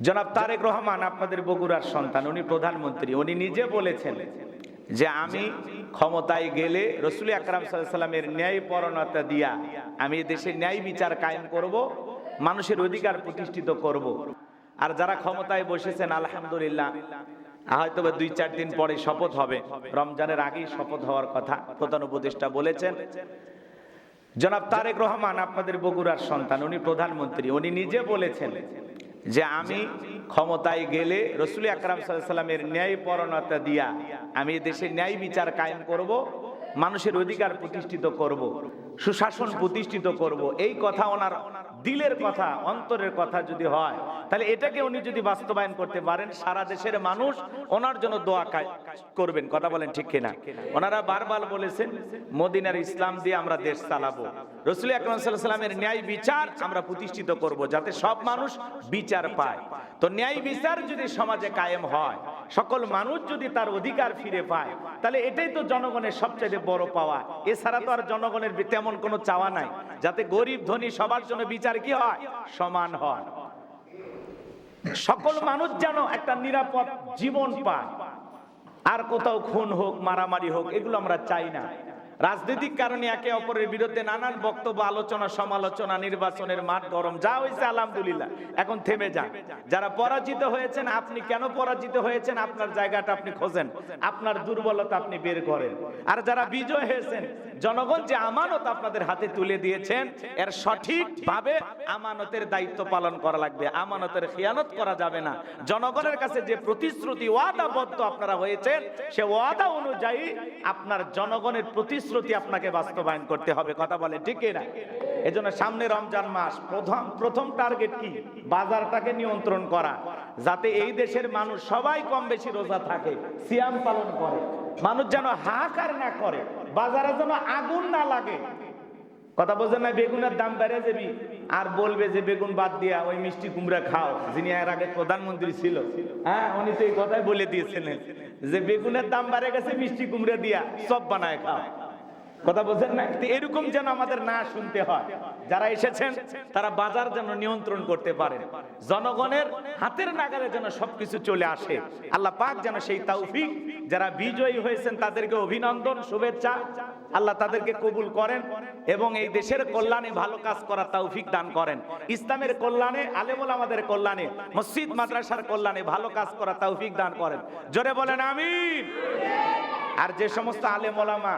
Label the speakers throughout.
Speaker 1: জনাব তারেক রহমান আপনাদের বগুড়ার সন্তান, উনি প্রধানমন্ত্রী, উনি নিজে বলেছেন যে আমি ক্ষমতায় গেলে রসুল আকরাম সাল্লামের ন্যায় পরণতা দিয়া আমি দেশে ন্যায় বিচার কায়েম করব, মানুষের অধিকার প্রতিষ্ঠিত করব। আর যারা ক্ষমতায় বসেছেন, আলহামদুলিল্লাহ হয়তো দুই চার দিন পরে শপথ হবে। রমজানের আগেই শপথ হওয়ার কথা প্রধান উপদেষ্টা বলেছেন। জনাব তারেক রহমান আপনাদের বগুড়ার সন্তান, উনি প্রধানমন্ত্রী, উনি নিজে বলেছেন যে আমি ক্ষমতায় গেলে রসুল আকরাম সাল্লামের ন্যায় পরণতা দিয়া আমি দেশে ন্যায় বিচার কায়েম করব, মানুষের অধিকার প্রতিষ্ঠিত করব, সুশাসন প্রতিষ্ঠিত করব, এই কথা ওনার দিলের কথা, অন্তরের কথা যদি হয়, তাহলে এটাকে উনি যদি বাস্তবায়ন করতে পারেন, সারা দেশের মানুষ ওনার জন্য দোয়া করবেন। কথা বলেন ঠিক কিনা? ওনারা বারবার বলেছেন, মদিনার ইসলাম দিয়ে আমরা দেশ চালাবো। রসুল আকরম সাল্লামের ন্যায় বিচার আমরা প্রতিষ্ঠিত করব, যাতে সব মানুষ বিচার পায়। তো ন্যায় বিচার যদি সমাজে কায়েম হয়, সকল মানুষ যদি তার অধিকার ফিরে পায়, তাহলে এটাই তো জনগণের সবচেয়ে বড় পাওয়া। এছাড়া তো আর জনগণের তেমন কোনো চাওয়া নাই। যাতে গরিব, ধনী সবার জন্য বিচার কি হয়? সমান হয়। সকল মানুষ যেন একটা নিরাপদ জীবন পায়। আর কোথাও খুন হোক, মারামারি হোক, এগুলো আমরা চাই না। রাজনৈতিক কারণে একে অপরের বিরুদ্ধে নানান বক্তব্য, আলোচনা, সমালোচনা, নির্বাচনের মাঠ গরম। যা হয়েছে, আলহামদুলিল্লাহ। এখন থেমে যান। যারা পরাজিত হয়েছেন, আপনি কেন পরাজিত হয়েছেন? আপনার জায়গাটা আপনি খোঁজেন। আপনার দুর্বলতা আপনি বের করেন। আর যারা বিজয় হয়েছেন, জনগণ যে আমানত আপনাদের হাতে তুলে দিয়েছেন, এর সঠিকভাবে আমানতের দায়িত্ব পালন করা লাগবে। আমানতের খেয়ানত করা যাবে না। জনগণের কাছে যে প্রতিশ্রুতি ওয়াদাবদ্ধ আপনারা হয়েছেন, সে ওয়াদা অনুযায়ী আপনার জনগণের প্রতিশ্রুতি আপনাকে বাস্তবায়ন করতে হবে, কথা বলে, ঠিক না? এজন্য সামনে রমজান মাস, প্রথম প্রথম টার্গেট কি? বাজারটাকে নিয়ন্ত্রণ করা, যাতে এই দেশের মানুষ সবাই কম বেশি রোজা থাকে, সিয়াম পালন করে, মানুষ যেন হাহাকার না করে, বাজারে যেন আগুন না লাগে। কথা বলছেন না, বেগুনের দাম বেড়ে যাবি, আর বলবে যে বেগুন বাদ দিয়া ওই মিষ্টি কুমড়া খাও, যিনি এর আগে প্রধানমন্ত্রী ছিল। হ্যাঁ উনি তো এই কথাই বলে দিয়েছিলেন, যে বেগুনের দাম বেড়ে গেছে, মিষ্টি কুমড়া দিয়া সব বানায় খাও। কথা বলছেন না? এরকম যেন আমাদের না শুনতে হয়। যারা এসেছেন, তারা বাজার যেন নিয়ন্ত্রণ করতে পারেন জনগণের হাতের নাগালে যেন সবকিছু চলে আসে। আল্লাহ পাক যেন সেই তৌফিক, যারা বিজয়ী হয়েছেন, তাদেরকে অভিনন্দন, শুভেচ্ছা। আল্লাহ তাদেরকে কবুল করেন এবং এই দেশের কল্যাণে ভালো কাজ করার তৌফিক দান করেন। ইসলামের কল্যাণে, আলেমুল আমাদের কল্যাণে, মসজিদ, মাদ্রাসার কল্যাণে ভালো কাজ করার তৌফিক দান করেন। জোরে বলেন, আমিন। আর যে সমস্ত আলেম ওলামা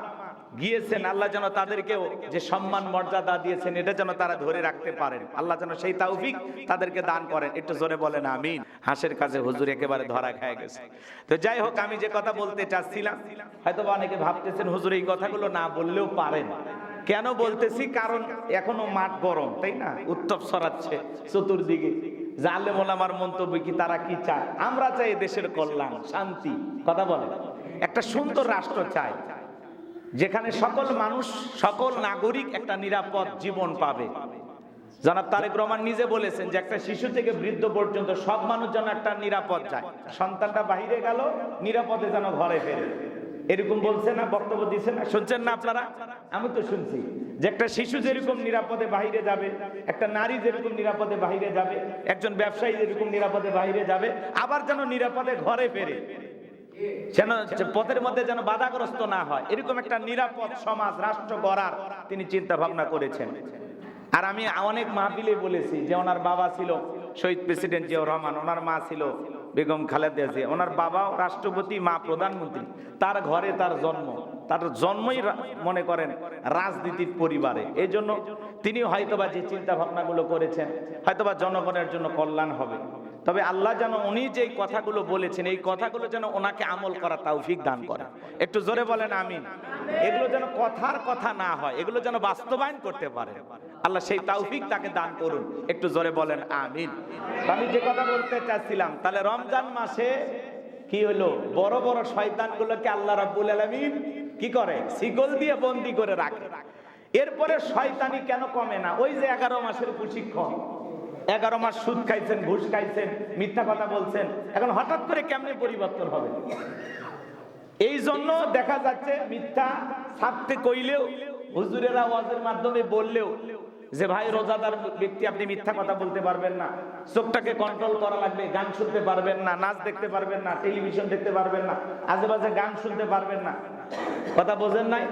Speaker 1: গিয়েছেন, আল্লাহ যেন তাদেরকেও যে সম্মান, মর্যাদা দিয়েছেন, এটা যেন তারা ধরে রাখতে পারেন। আল্লাহ যেন সেই তৌফিক তাদেরকে দান করেন। একটু জোরে বলেন, আমিন। হাসের কাছে হুজুর একেবারে ধরা খেয়ে গেছে। তো যাই হোক, আমি যে কথা বলতে চাচ্ছিলাম হয়তো অনেকে ভাবতেছেন, হুজুর, এই কথাগুলো না বললেও পারেন। কেন বলতেছি? কারণ এখনও মাঠ গরম, তাই না? উত্তপ সরাচ্ছে চতুর্দিকে। জালে মোলামার মন্তব্য কি তারা কি চায়? আমরা চাই দেশের কল্যাণ, শান্তি। কথা বলে একটা সুন্দর রাষ্ট্র চাই। যেখানে সকল মানুষ, সকল নাগরিক একটা নিরাপদ জীবন পাবে। জনাব তারেক রহমান নিজে বলেছেন যে একটা শিশু থেকে বৃদ্ধ পর্যন্ত সব মানুষ যেন একটা নিরাপদ যায়। সন্তানটা বাইরে গেল, নিরাপদে যেন ঘরে ফেরে। এরকম বলছে না, বক্তব্য দিচ্ছে না। শুনছেন না আপনারা? আমি তো শুনছি যে একটা শিশু যেরকম নিরাপদে বাইরে যাবে, একটা নারী যেরকম নিরাপদে বাইরে যাবে, একজন ব্যবসায়ী যেরকম নিরাপদে বাইরে যাবে, আবার যেন নিরাপদে ঘরে ফেরে। যেন পথের মধ্যে যেন বাধাগ্রস্ত না হয়। এরকম একটা নিরাপদ সমাজ, রাষ্ট্র গড়ার তিনি চিন্তা ভাবনা করেছেন। আর আমি অনেক মাহফিলে বলেছি যে ওনার বাবা ছিল শহীদ প্রেসিডেন্ট জিয়াউর রহমান, ওনার মা ছিল বেগম খালেদা জিয়া, ওনার বাবাও রাষ্ট্রপতি, মা প্রধানমন্ত্রী। তার ঘরে তার জন্ম। তার জন্মই মনে করেন রাজনীতির পরিবারে। এই জন্য তিনি হয়তোবা যে চিন্তা ভাবনাগুলো করেছেন, হয়তোবা জনগণের জন্য কল্যাণ হবে। তবে আল্লাহ যেন উনি যে কথাগুলো বলেছেন, এই কথাগুলো যেন ওনাকে আমল করা তৌফিক দান করে। একটু জোরে বলেন আমিন। এগুলো যেন কথার কথা না হয়, এগুলো যেন বাস্তবায়ন করতে পারে আল্লাহ সেই তৌফিক তাকে দান করুন। একটু জোরে বলেন আমিন। আমি যে কথা বলতে চাচ্ছিলাম, তাহলে রমজান মাসে কি হলো? বড় বড় শয়তানগুলোকে আল্লাহ রাব্বুল আলামিন কি করে? শিকল দিয়ে বন্দি করে রাখে। এরপরে শয়তানি কেন কমে না? ওই যে এগারো মাসের প্রশিক্ষণ। এগারো মাস সুদ খাইছেন, ঘুষ খাইছেন, মিথ্যা কথা বলছেন, এখন হঠাৎ করে কেমনে পরিবর্তন হবে? এই জন্য দেখা যাচ্ছে মিথ্যা ছাড়তে কইলেও, হুজুরেরা ওয়াজের মাধ্যমে বললেও যে, ভাই, রোজাদার ব্যক্তি, আপনি মিথ্যা কথা বলতে পারবেন না। চোখটাকে কন্ট্রোল করা লাগবে, গান শুনতে পারবেন না, নাচ দেখতে পারবেন না টেলিভিশন দেখতে পারবেন না, আজেবাজে গান শুনতে পারবেন না। কথা বোঝেন নাই?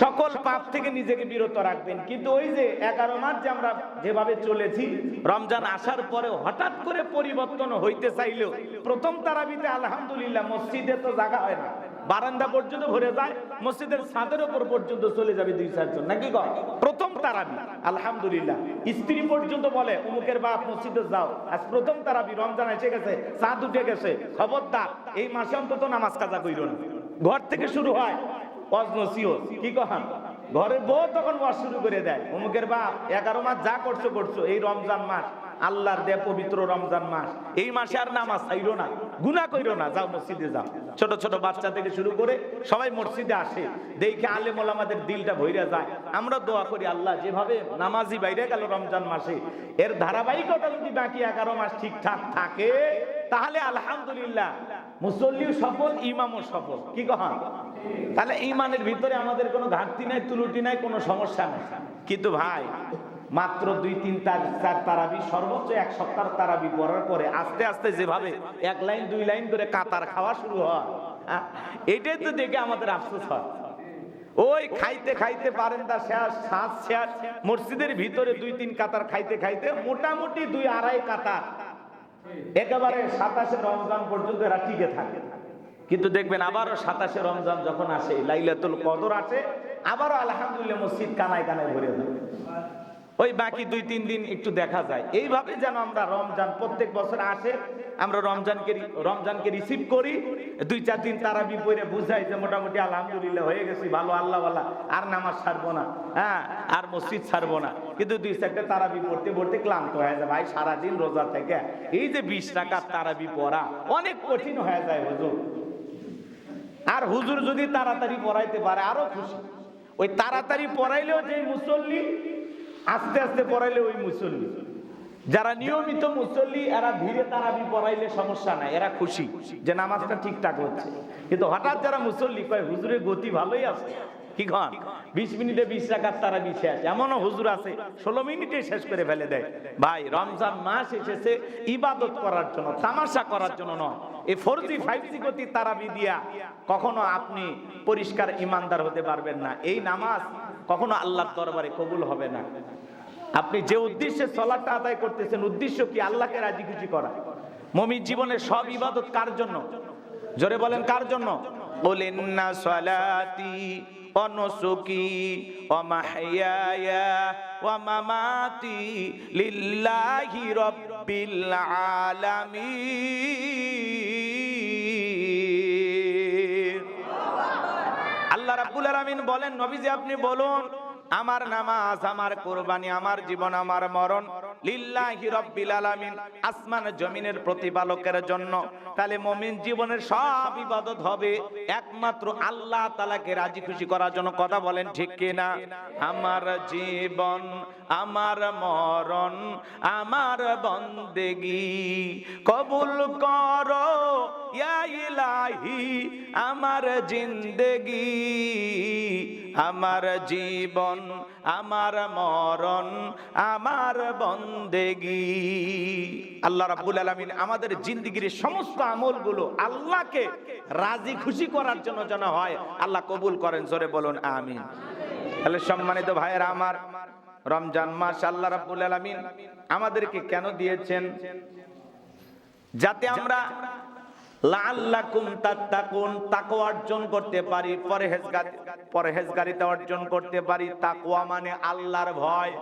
Speaker 1: সকল পাপ থেকে নিজেকে বিরত রাখবেন। কিন্তু ওই যে এগারো মাস যে আমরা যেভাবে চলেছি, রমজান আসার পরে হঠাৎ করে পরিবর্তন হইতে চাইলেও প্রথম তারাবিতে আলহামদুলিল্লাহ মসজিদে তো জায়গা হয় না। বারান্দা পর্যন্ত ভরে যায়, মসজিদের ছাদের উপর পর্যন্ত চলে যাবে দুই চারজন। নাকি কর প্রথম তারাবি, আলহামদুলিল্লাহ। স্ত্রী পর্যন্ত বলে অমুকের বাপ, মসজিদে যাও। আজ প্রথম তারাবি, রমজান এসে গেছে, চাঁদ উঠে গেছে। খবরদার, এই মাসে অন্তত নামাজ কাজা কইর না। ঘর থেকে শুরু হয় অজনসিও কি কহান? ঘরের বউ তখন ওয়াজ শুরু করে দেয়, অমুকের বাপ, এগারো মাস যা করছ করছ, এই রমজান মাস, আল্লাহর দে পবিত্র রমজান মাস, এই মাসে আর নামাজ চাইরো না, গুনাহ কইরো না, যাও মসজিদে যাও। ছোট ছোট বাচ্চা থেকে শুরু করে সবাই মসজিদে আসে, দেখে আলেম ওলামাদের দিলটা ভইরা যায়। আমরা দোয়া করি, আল্লাহ, যেভাবে নামাজি বাইরে গেল রমজান মাসে, এর ধারাবাহিকতা যদি বাকি এগারো মাস ঠিকঠাক থাকে, তাহলে আলহামদুলিল্লাহ, মুসল্লিও সফল, ইমামও সফল, কি কহান? তাহলে ইমানের ভিতরে আমাদের কোনো ঘাটতি নাই তুলুটি নাই কোনো সমস্যা নাই। কিন্তু ভাই মাত্র দুই তিন চার তারাবি সর্বোচ্চ এক সপ্তাহ তারাবি পড়ার পরে আস্তে আস্তে যেভাবে এক লাইন দুই লাইন করে কাতার খাওয়া শুরু হয় হ্যাঁ, এটাই তো দেখে আমাদের আফসোস হয়। ওই খাইতে খাইতে পারেন তার শেষ শ্বাস শেষ মসজিদের ভিতরে দুই তিন কাতার খাইতে খাইতে মোটামুটি দুই আড়াই কাতার। একেবারে সাতাশে রমজান পর্যন্ত এরা টিকে থাকে। কিন্তু দেখবেন আবারও সাতাশে রমজান যখন আসে, লাইলাতুল কদর আসে, আবারও আলহামদুলিল্লাহ মসজিদ কানায় কানায় ভরে যায়। ওই বাকি দুই, তিন দিন একটু দেখা যায়। এইভাবে যেন আমরা রমজান প্রত্যেক বছর আসে, আমরা রমজানকে রমজানকে রিসিভ করি, দুই, চার দিন তারা বিপরে বুঝাই যে মোটামুটি আলহামদুলিল্লাহ হয়ে গেছি, ভালো আল্লাহ আর নামাজ ছাড়বো না হ্যাঁ আর মসজিদ ছাড়বো না। কিন্তু দুই, চারটে তারাবি পড়তে পড়তে ক্লান্ত হয়ে যায়, ভাই, সারাদিন রোজা থেকে। এই যে বিশ টাকার তারাবি পড়া, অনেক কঠিন হয়ে যায় হুজুর। আর হুজুর যদি তাড়াতাড়ি পড়াইতে পারে, আরও খুশি। ওই তাড়াতাড়ি পড়াইলেও যে মুসল্লি, আস্তে আস্তে পড়াইলে ওই মুসল্লি। যারা নিয়মিত মুসল্লি, এরা ধীরে তারাবি পড়াইলে সমস্যা নাই, এরা খুশি যে নামাজটা ঠিকঠাক হচ্ছে। কিন্তু হঠাৎ যারা মুসল্লি কয় হুজুরের গতি ভালোই আছে। কি খান? বিশ মিনিটে বিশ টাকার তারা আছে এমনও হুজুর আছে, ষোলো মিনিটে শেষ করে ফেলে দেয়। ভাই, রমজান মাস এসেছে ইবাদত করার জন্য, তামাশা করার জন্য নয়। এই ফোর জি ফাইভ জি গতি তারাবি দিয়া কখনো আপনি পরিষ্কার ইমানদার হতে পারবেন না। এই নামাজ কখনো আল্লাহর দরবারে কবুল হবে না। আপনি যে উদ্দেশ্যে সলাটটা আদায় করতেছেন, উদ্দেশ্য কি আল্লাহকে রাজি খুশি করা? মমির জীবনের সব ইবাদত কার জন্য? জোরে বলেন কার জন্য? বলেন না সলাতি অনসুকি অমাহিয়ায়া ওয়ামামাতি লিল্লাহি রাব্বিল আলামিন। আল্লাহ রাব্বুল আলামিন বলেন, নবীজি আপনি বলুন, আমার নামাজ, আমার কোরবানি, আমার জীবন, আমার মরণ লিল্লাহি রাব্বিল আলামিন, আসমান জমিনের প্রতিপালকের জন্য। তাহলে মুমিন জীবনের সব ইবাদত হবে। একমাত্র আল্লাহ তাআলাকে রাজি খুশি করার জন্য কথা বলেন ঠিক কি না আমার জীবন, আমার মরণ, আমার বন্দেগি, কবুল করো ইয়া ইলাহি, আমার জিন্দেগি। আমার জীবন, আমার মরণ, আমার বন্দেগি। আল্লাহ রাব্বুল আলামিন আমাদের জিন্দেগির সমস্ত আমলগুলো আল্লাহকে রাজি খুশি করার জন্য যেন হয়, আল্লাহ কবুল করেন, জোরে বলুন, আমিন। তাহলে সম্মানিত ভাইয়েরা আমার, রমজান মাস, আল্লাহ রাব্বুল আলামিন আমাদেরকে কেন দিয়েছেন? যাতে আমরা লাআল্লাকুম তাত্তাকুন অর্জন করতে পারি পরহেজগার পরহেজগারিতা অর্জন করতে পারি। তাকওয়া মানে আল্লাহর ভয়।